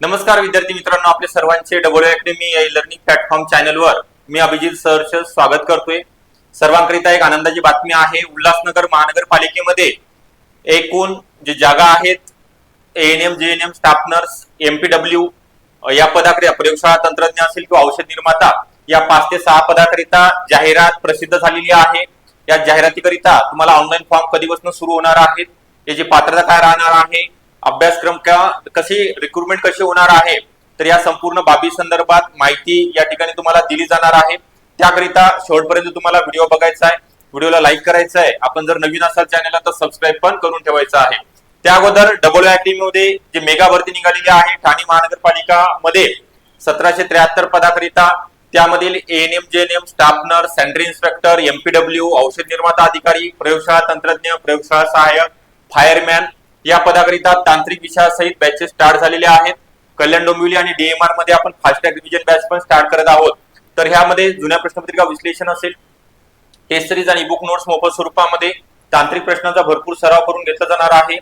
नमस्कार विद्यार्थी मित्रांनो आपले सर्वांचे डबल अकॅडमी या लर्निंग प्लॅटफॉर्म चॅनलवर मी अभिजित सहर्ष स्वागत करतोय. सर्वांकरिता एक आनंदाची बातमी आहे उल्हासनगर महानगरपालिकेमध्ये एकूण जे जागा आहेत N M J N M staff nurse MPW या पदाकरिता प्रयोगशाळा तंत्रज्ञ असेल किंवा औषध निर्माता या पाच ते सहा पदाकरिता जाहिरात प्रसिद्ध झालेली आहे. या जाहिरातीकरिता तुम्हाला ऑनलाईन फॉर्म कधीपासून सुरू होणार आहेत याची पात्रता काय राहणार आहे अभ्यासक्रम का कशी रिक्रुटमेंट कशी होणार आहे तर या संपूर्ण बाबी संदर्भात माहिती या ठिकाणी तुम्हाला दिली जाणार आहे. त्याकरिता शेवटपर्यंत तुम्हाला व्हिडिओ बघायचा आहे व्हिडिओला लाईक करायचा आहे. आपण जर नवीन असाल चॅनलला तर सबस्क्राईब पण करून ठेवायचं आहे. त्या अगोदर डबल टी मध्ये जे मेगा भरती निघालेली आहे ठाणे महानगरपालिका मध्ये सतराशे त्र्याहत्तर पदाकरिता त्यामधील N M J N M staff nurse sanitary inspector MPW औषध निर्माता अधिकारी प्रयोगशाळा तंत्रज्ञ प्रयोगशाळा सहाय्यक फायरमॅन या पदाकरिता तांत्रिक विषयासहित बॅचेस स्टार्ट झालेले आहेत. कल्याण डोंबिवली आणि डीएमआरमध्ये आपण फास्ट रिव्हिजन बॅच पण स्टार्ट करत आहोत. तर ह्यामध्ये जुन्या प्रश्नपत्रिका विश्लेषण असेल टेस्ट सिरीज आणि बुक नोट्स मोफत स्वरूपामध्ये तांत्रिक प्रश्नांचा भरपूर सराव करून घेतला जाणार आहे.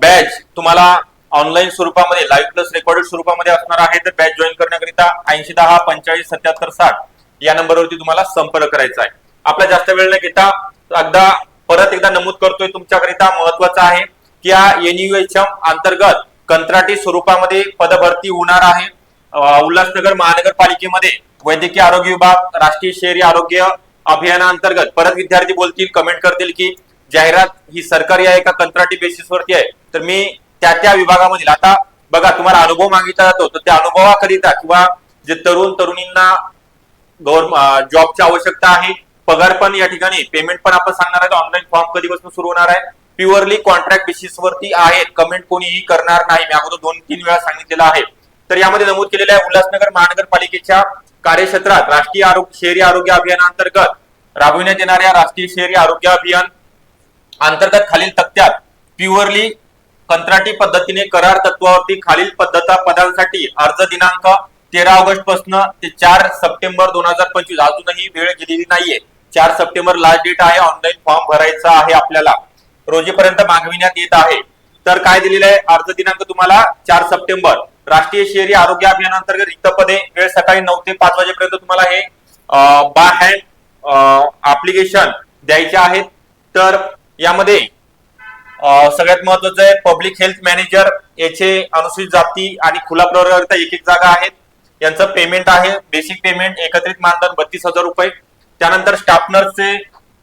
बॅच तुम्हाला ऑनलाईन स्वरूपामध्ये लाईव्ह प्लस रेकॉर्डेड स्वरूपामध्ये असणार आहे. तर बॅच जॉईन करण्याकरिता ऐंशी दहा पंचेचाळीस सत्याहत्तर साठ या नंबरवरती तुम्हाला संपर्क करायचा आहे. आपला जास्त वेळ न घेता एकदा परत एकदा नमूद करतोय तुमच्याकरिता महत्त्वाचा आहे. या एनयूएचएम अंतर्गत कंत्राटी स्वरूपामध्ये पदभरती होणार आहे. उल्हासनगर महानगरपालिकेमध्ये वैद्यकीय आरोग्य विभाग राष्ट्रीय शहरी आरोग्य अभियानाअंतर्गत परत विद्यार्थी बोलतील कमेंट करतील की जाहिरात ही सरकारी आहे का कंत्राटी बेसिसवरती आहे? तर मी त्या त्या विभागामधील आता बघा तुम्हाला अनुभव मागितला जातो तर त्या अनुभवाकरिता किंवा जे तरुण तरुणींना गव्हर्न जॉबची आवश्यकता आहे पगार पण या ठिकाणी पेमेंट पण आपण सांगणार आहे ऑनलाईन फॉर्म कधीपासून सुरू होणार आहे. प्युअरली कॉन्ट्रॅक्ट बेसिस वरती आहेत. कमेंट कोणीही करणार नाही. मी अगोदर दोन तीन वेळा सांगितलेलं आहे. तर यामध्ये नमूद केलेलं आहे उल्हासनगर महानगरपालिकेच्या कार्यक्षेत्रात राष्ट्रीय आरोग्य शहरी आरोग्य अभियानाअंतर्गत राबविण्यात येणाऱ्या राष्ट्रीय शहरी आरोग्य अभियान अंतर्गत खालील तक्त्यात प्युअरली कंत्राटी पद्धतीने करार तत्वावरती खालील पद्धत पदांसाठी अर्ज दिनांक तेरा ऑगस्टपासून ते चार सप्टेंबर दोन हजार पंचवीस. अजूनही वेळ गेलेली नाहीये. चार सप्टेंबर लास्ट डेट आहे. ऑनलाईन फॉर्म भरायचा आहे आपल्याला. रोजीपर्यंत मागविण्यात येत आहे. तर काय दिलेलं आहे अर्ज दिनांक तुम्हाला चार सप्टेंबर. राष्ट्रीय शहरी आरोग्य अभियानांतर्गत रिक्त पदे वेळ सकाळी नऊ ते पाच वाजेपर्यंत तुम्हाला हे बाय हँड अप्लिकेशन द्यायचे आहेत. तर यामध्ये सगळ्यात महत्वाचं आहे पब्लिक हेल्थ मॅनेजर याचे अनुसूचित जाती आणि खुला प्रवर्गाकरिता एक एक जागा आहेत. यांचं पेमेंट आहे. बेसिक पेमेंट एकत्रित मानधन बत्तीस हजार रुपये. त्यानंतर स्टाफ नर्सचे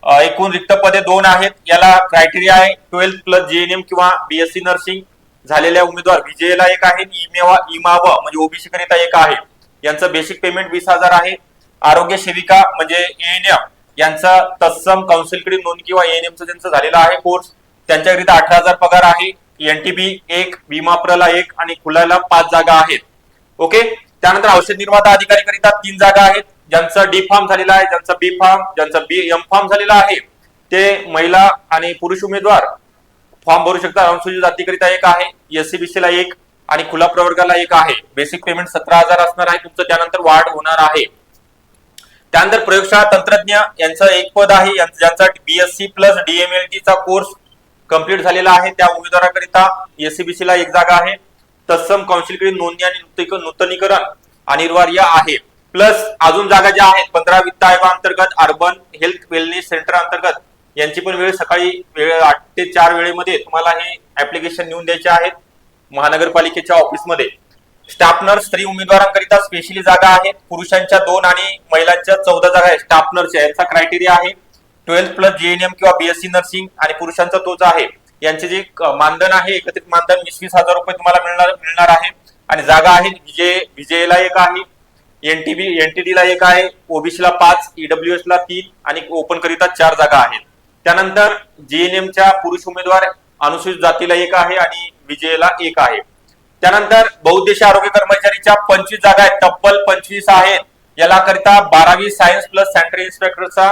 एकूण रिक्त पदे दोन आहेत. याला क्रायटेरिया आहे ट्वेल्थ प्लस जीएनएम किंवा बीएससी नर्सिंग झालेल्या उमेदवार. विजयला एक आहे इमेवा इमाव म्हणजे ओबीसी करिता एक आहे. यांचं बेसिक पेमेंट वीस हजार आहे. आरोग्य सेविका म्हणजे एएनएम यांचा तत्सम काउन्सिलकडे नोंद किंवा एएनएमचं ज्यांचं झालेला आहे कोर्स त्यांच्याकरिता अठरा हजार पगार आहे. एनटीबी एक भीमाप्रला एक आणि खुलाला पाच जागा आहेत. ओके त्यानंतर औषध निर्माता अधिकारी करिता तीन जागा आहेत. ज्यांचा डी फार्म झालेला आहे ज्यांचा बी फार्म ज्यांचा बी एम फार्म झालेला आहे ते महिला आणि पुरुष उमेदवार फॉर्म भरू शकतात. अनुसूचित जातीकरिता एक आहे एससीबीसी ला एक आणि खुला प्रवर्गाला एक आहे. बेसिक पेमेंट सतरा हजार असणार आहे तुमचं त्यानंतर वाढ होणार आहे. त्यानंतर प्रयोगशाळा तंत्रज्ञ यांचं एक पद आहे ज्यांचा बीएससी प्लस डीएमएलटी चा कोर्स कंप्लीट झालेला आहे त्या उमेदवाराकरिता एससीबीसी ला एक जागा आहे. तत्सम काउन्सिलकडे नोंदणी आणि नूतनीकरण अनिवार्य आहे. प्लस अजून जागा ज्या आहेत पंधरा वित्त आयोगाअंतर्गत अर्बन हेल्थ वेलनेस सेंटर अंतर्गत यांची पण वेळ सकाळी वेळ आठ ते चार वेळेमध्ये तुम्हाला हे ऍप्लिकेशन नेऊन द्यायचे आहेत महानगरपालिकेच्या ऑफिसमध्ये स्टाफ नर्स स्त्री उमेदवारांकरिता स्पेशली जागा आहेत. पुरुषांच्या दोन आणि महिलांच्या चौदा जागा आहेत. स्टाफ यांचा क्रायटेरिया आहे. ट्वेल्थ प्लस जीएनएम किंवा बीएससी नर्सिंग आणि पुरुषांचा तोच आहे. यांचे जे मानधन आहे एकत्रित मानधन वीस वीस हजार रुपये तुम्हाला मिळणार मिळणार आहे. आणि जागा आहेत विजय विजयला एक आहे. एनटीबी एनटीडी ला एक आहे ओबीसी ला पाच ईडब्ल्यू ला तीन आणि ओपन करिता चार जागा आहेत. त्यानंतर जीएनएम च्या पुरुष उमेदवार अनुसूचित जातीला एक आहे आणि विजयला एक आहे. त्यानंतर बहुउद्देशीय आरोग्य कर्मचारीच्या पंचवीस जागा आहेत. तब्बल पंचवीस आहेत. याला करिता बारावी सायन्स प्लस सेंट्रल इन्स्पेक्टरचा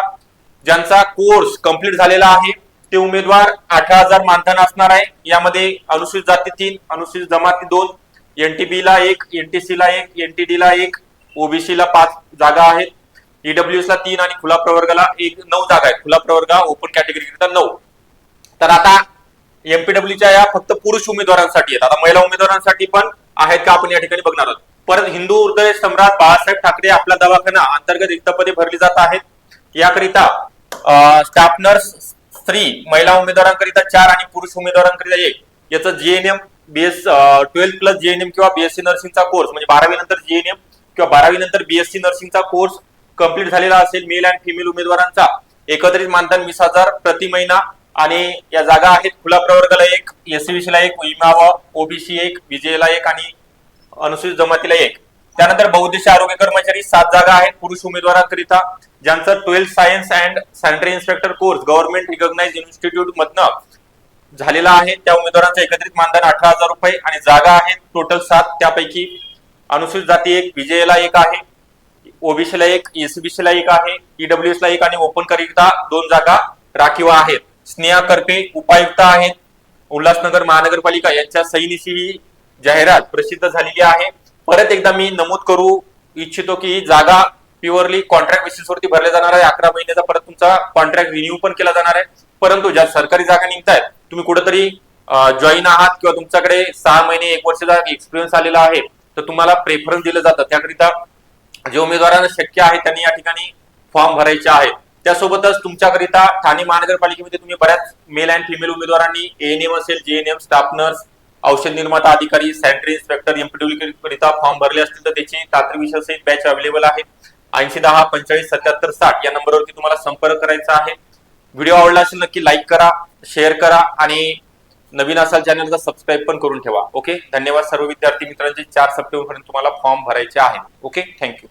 ज्यांचा कोर्स कंप्लीट झालेला आहे ते उमेदवार अठरा हजार मानधन असणार आहे. यामध्ये अनुसूचित जाती तीन अनुसूचित जमाती दोन एनटीबी ला एक एनटीसी ला एक एनटीडी ला एक ओबीसी ला पाच जागा आहेत. ईडब्ल्यूएस ला तीन आणि खुला प्रवर्गाला एक नऊ जागा आहेत. खुला प्रवर्ग ओपन कॅटेगरी करिता नऊ. तर आता एमपीडब्ल्यूच्या या फक्त पुरुष उमेदवारांसाठी आहेत. आता महिला उमेदवारांसाठी पण आहेत का आपण या ठिकाणी बघणार आहोत. परत हिंदू हृदय सम्राट बाळासाहेब ठाकरे आपला दवाखाना अंतर्गत रिक्त पदे भरली जात आहेत. याकरिता स्टाफ नर्स स्त्री महिला उमेदवारांकरिता चार आणि पुरुष उमेदवारांकरिता एक. याचं GNM BS twelfth plus GNM किंवा बीएससी नर्सिंगचा कोर्स म्हणजे बारावी नंतर जीएनएम किंवा बारावी नंतर बीएससी नर्सिंगचा कोर्स कंप्लीट झालेला असेल मेल अँड फिमेल उमेदवारांचा एकत्रित मानधन वीस हजार प्रति महिना. आणि या जागा आहेत खुला प्रवर्गाला एक एससीबीसी ला एक विमा व ओबीसी एक विजयला एक आणि अनुसूचित जमातीला एक. त्यानंतर बहुद्देशीय आरोग्य कर्मचारी सात जागा आहेत पुरुष उमेदवारांकरिता ज्यांचं twelfth science and sanitary inspector course government recognise institute मधनं झालेला आहे. त्या उमेदवारांचं एकत्रित मानधन अठरा हजार रुपये आणि जागा आहेत टोटल सात. त्यापैकी अनुसूचित जाती एक विजयला एक आहे ओबीसीला एक एसीबीसी ला एक आहे ईडब्ल्यूएस ला एक आणि ओपन करिता दोन जागा राखीव आहेत. स्नेहा करपे उपायुक्त आहेत. उल्हासनगर महानगरपालिका यांच्या सैनिशी ही जाहिरात प्रसिद्ध झालेली आहे. परत एकदा मी नमूद करू इच्छितो की ही जागा प्युअरली कॉन्ट्रॅक्ट बेसिसवरती भरल्या जाणार आहे. अकरा महिन्याचा परत तुमचा कॉन्ट्रॅक्ट रिन्यू पण केला जाणार आहे. परंतु ज्या सरकारी जागा निघतायत तुम्ही कुठेतरी जॉईन आहात किंवा तुमच्याकडे सहा महिने एक वर्षाचा एक्सपिरियन्स आलेला आहे तर तुम्हाला प्रेफरन्स दिलं जातं. त्याकरिता जे उमेदवारांना शक्य आहे त्यांनी या ठिकाणी फॉर्म भरायचे आहेत. त्यासोबतच तुमच्याकरिता ठाणे महानगरपालिकेमध्ये तुम्ही बऱ्याच मेल अँड फिमेल उमेदवारांनी एएनएम असेल जेएनएम स्टाफ नर्स औषध निर्माता अधिकारी सॅनिटरी इन्स्पेक्टर एमपीडब्ल्यू करिता फॉर्म भरले असतील तर त्याची तांत्रिक विषय बॅच अवेलेबल आहे. ऐंशी दहा पंचेचाळीस सत्याहत्तर साठ या नंबरवरती तुम्हाला संपर्क करायचा आहे. व्हिडिओ आवडला असेल नक्की लाईक करा शेअर करा आणि नवीन असाल चॅनलला सबस्क्राईब पण करून ठेवा ओके धन्यवाद सर्व विद्यार्थी मित्रांचे. चार सप्टेंबर पर्यंत तुम्हाला फॉर्म भरायचे आहेत ओके थँक्यू